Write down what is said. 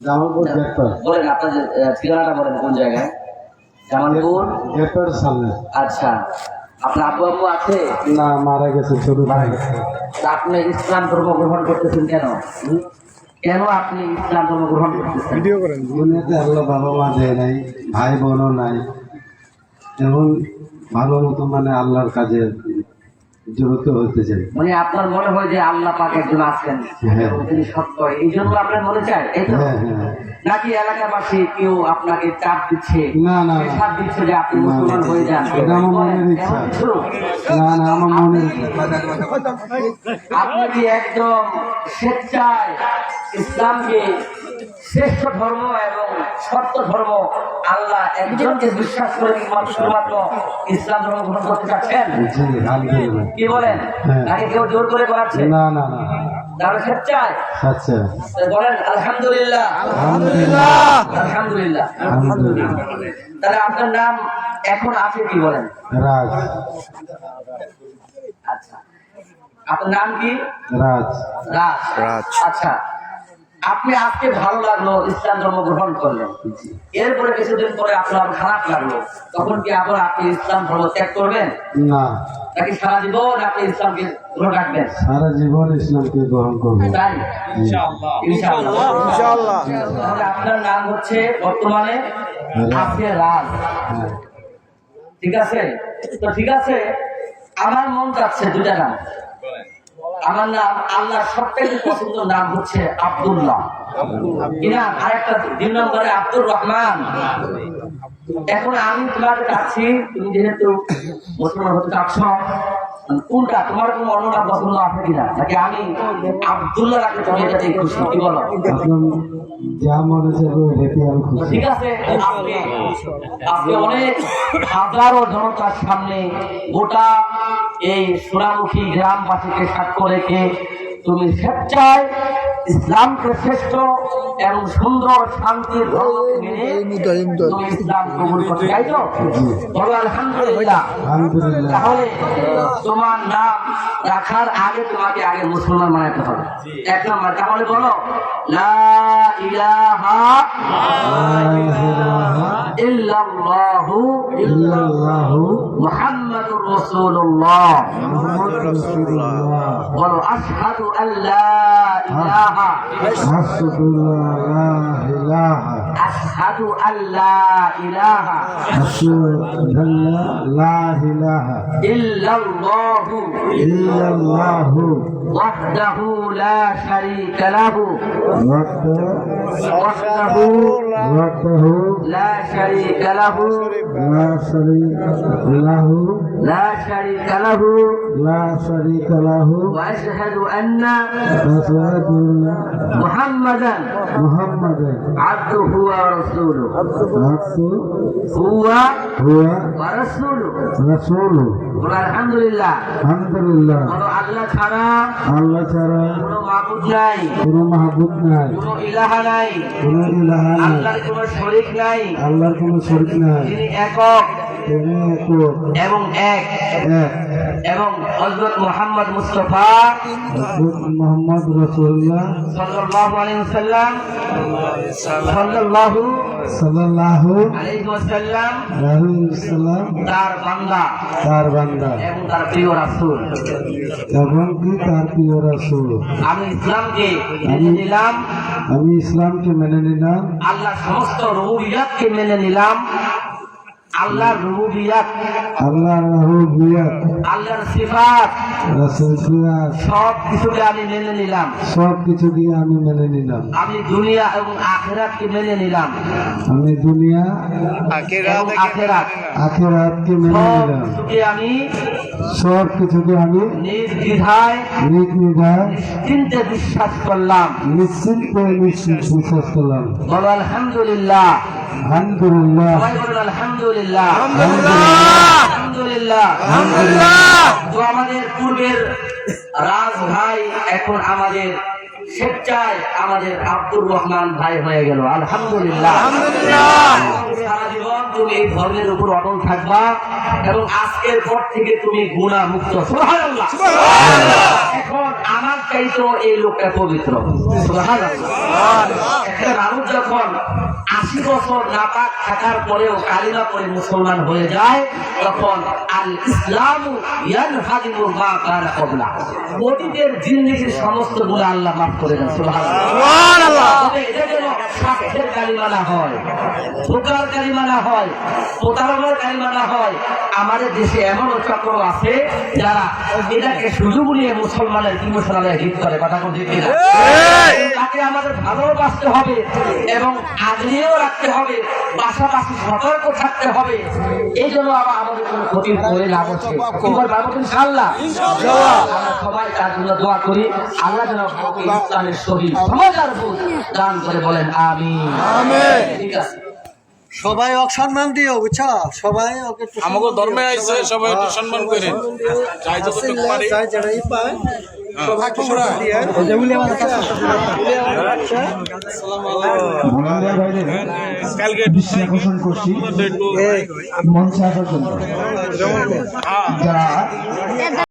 জামালপুর গেটপার বলেন আপনার যে, ঠিকানাটা বলেন কোন জায়গায়? জামালপুর? গেটপার সামনে। আচ্ছা। আপনার আব্বু আব্বু আছে? না মারা গেছে ছোট ভাই গেছে। তা আপনি ইসলাম ধর্ম গ্রহণ করতেছেন কেন? কেন আপনি ইসলাম ধর্ম গ্রহণ করতেছেন? দুনিয়াতে আল্লাহ বাবা মা দেয় নাই ভাই বোনও নাই। এখন ভালো মতো মানে আল্লাহর কাজে জড়িত হতে চাই। মানে আপনার মনে হয় যে আল্লাহ পাক একজন আছেন? হ্যাঁ। তিনি সত্য। এই জন্য আপনার মনে চায় এই তো? হ্যাঁ হ্যাঁ। নাকি এলাকাবাসী কেউ আপনাকে চাপ দিচ্ছে? না না। প্রেশার দিচ্ছে যে আপনি মুসলমান হয়ে যান? এটা আমার মনের ইচ্ছা। না না আমার মনে আপনি কি একদম স্বেচ্ছায় ইসলামকে শ্রেষ্ঠ ধর্ম এবং সত্য ধর্ম আল্লাহ একজনকে বিশ্বাস করে শুধুমাত্র ইসলাম ধর্ম গ্রহণ করতে চাচ্ছেন? কি বলেন? হ্যাঁ। নাকি কেউ জোর করে করাচ্ছে না না না আলহামদুলিল্লাহ। আলহামদুলিল্লাহ। আলহামদুলিল্লাহ। আলহামদুলিল্লাহ। তাহলে আপনার নাম এখন আছে কি বলেন? রাজ। আচ্ছা। আপনার নাম কি? রাজ। রাজ। রাজ। আচ্ছা। আপনি আজকে ভালো লাগল ইসলাম ধর্ম গ্রহণ করলেন। এরপরে কিছুদিন পরে আপনার খারাপ লাগল তখন কি আবার আপনি ইসলাম ধর্ম ত্যাগ করবেন? না। নাকি সারা জীবন আপনি ইসলামকে গ্রহণ রাখবেন? সারা জীবন ইসলামকে গ্রহণ করব। তাই? জি। ইনশাআল্লাহ। তাহলে আপনার নাম হচ্ছে বর্তমানে রাজ। হ্যাঁ। ঠিক আছে? তো ঠিক আছে আমার মন চাচ্ছে দুটা নাম। আমার নাম আল্লাহর সবথেকে পছন্দ নাম হচ্ছে আব্দুল্লাহ। কিনা আরেকটা দুই নম্বরে আব্দুর রহমান। এখন আমি তোমার কাছে, তুমি যেহেতু মুসলমান হতে চাচ্ছ কোনটা তোমার কোনো অন্যটা পছন্দ আছে কিনা? নাকি আমি আব্দুল্লাহ রাখে তুমি এটাতে খুশি? কি বলো? যা মনে আমি খুশি। ঠিক আছে আপনি আজকে অনেক হাজারো জনতার সামনে গোটা এই সোনামুখী গ্রামবাসীকে সাক্ষ্য রেখে তুমি স্বেচ্ছায় ইসলামকে শ্রেষ্ঠ এবং সুন্দর শান্তির ইসলাম কবুল করতে চাই তো? বলো আলহামদুলিল্লাহ। আলহামদুলিল্লাহ। তাহলে তোমার নাম রাখার আগে তোমাকে আগে মুসলমান বানাতে হবে। এক নম্বর তাহলে বলো লা ইলাহা ইল্লাল্লাহু ইল্লাল্লাহু মুহাম্মাদুর رسول الله. قل أشهد أن لا إله. أشهد أن لا إله. أشهد أن لا إله. أشهد أن لا إله. إلا الله. إلا الله. وحده لا شريك له. وحده لا شريك له وحده لا شريك له لا شريك له لا شريك له لا شريك له واشهد ان أشهد محمدا محمدا عبده ورسوله عبده هو هو ورسوله رسوله বলো আলহামদুলিল্লাহ। আলহামদুলিল্লাহ। বলো ছাড়া আল্লাহ ছাড়া কোনো মাহবুব নাই। কোনো মাহবুব নাই। কোনো ইলাহা নাই। কোনো ইলাহা নাই। আল্লাহর কোনো শরীক নাই। তিনি একক। এবং এক। এবং হজরত মোহাম্মদ মুস্তফা মোহাম্মদ রসুল্লাহ সাল্লাল্লাহু আলাইহি ওয়াসাল্লাম। সাল্লাল্লাহু সাল্লাল্লাহু আলাইহি ওয়াসাল্লাম আলাইহি তার বান্দা। তার বান্দা। এবং তার প্রিয় রাসূল। এবং কি তার প্রিয় রাসূল? আমি ইসলামকে মেনে নিলাম। আমি ইসলামকে মেনে নিলাম। আল্লাহ সমস্ত রুবুবিয়াতকে মেনে নিলাম। আল্লাহর আল্লাহ রহুবিয়াত। আল্লাহর সিফাত। রাসূল সিরাজ সব কিছুকে আমি মেনে নিলাম। সব কিছু দিয়ে আমি মেনে নিলাম। আমি দুনিয়া এবং আখেরাতকে মেনে নিলাম। আমি দুনিয়া আখেরাত। আখেরাতকে মেনে নিলাম। কিছুকে আমি সব কিছুকে আমি নির্দ্বিধায় বিশ্বাস করলাম। নিশ্চিন্ত বিশ্বাস করলাম। বলো আলহামদুলিল্লাহ। আলহামদুলিল্লাহ। সবাই বলুন আলহামদুলিল্লাহ। আলহামদুলিল্লাহ। আলহামদুলিল্লাহ। তো আমাদের পূর্বের রাজ ভাই এখন আমাদের স্বেচ্ছায় আমাদের আব্দুর রহমান ভাই হয়ে গেল। আলহামদুলিল্লাহ। সারা জীবন তুমি এই ধর্মের উপর অটল থাকবা এবং আজকের পর থেকে তুমি গুণা মুক্ত এখন আমার চাইতো এই লোকটা পবিত্র। একটা মানুষ যখন আশি বছর নাপাক থাকার পরেও কালিমা করে মুসলমান হয়ে যায় তখন আল ইসলাম অতীতের জিন্দেগির সমস্তগুলো আল্লাহ মাফ করে দেন সুবহানাল্লাহ। তবে এটা যেন স্বার্থের কালিমা না হয় ধোকার কালিমা না হয় প্রতারণার কালিমা না হয়। আমাদের দেশে এমনও চক্র আছে যারা এটাকে সুযোগ নিয়ে মুসলমানের ইমোশনালে হিট করে কথা বলতে তাকে আমাদের ভালোবাসতে হবে এবং আগলিয়েও রাখতে হবে পাশাপাশি সতর্ক থাকতে হবে। এই জন্য আবার আমাদের কোনো ক্ষতি করে ইনশাআল্লাহ? আমরা সবাই তার জন্য দোয়া করি। আল্লাহ যেন ইসলামের শহীদ সমাজার বুঝ দান করে বলেন আমি ঠিক আছে। সবাই সম্মান দিও বুঝছ? সবাই ওকে আমাকে ধর্মে আইছে সবাই। একটু সম্মান করে। যাই যতটুকু পারি। যাই পায় মঞ্চে আসার জন্য। হ্যাঁ। যারা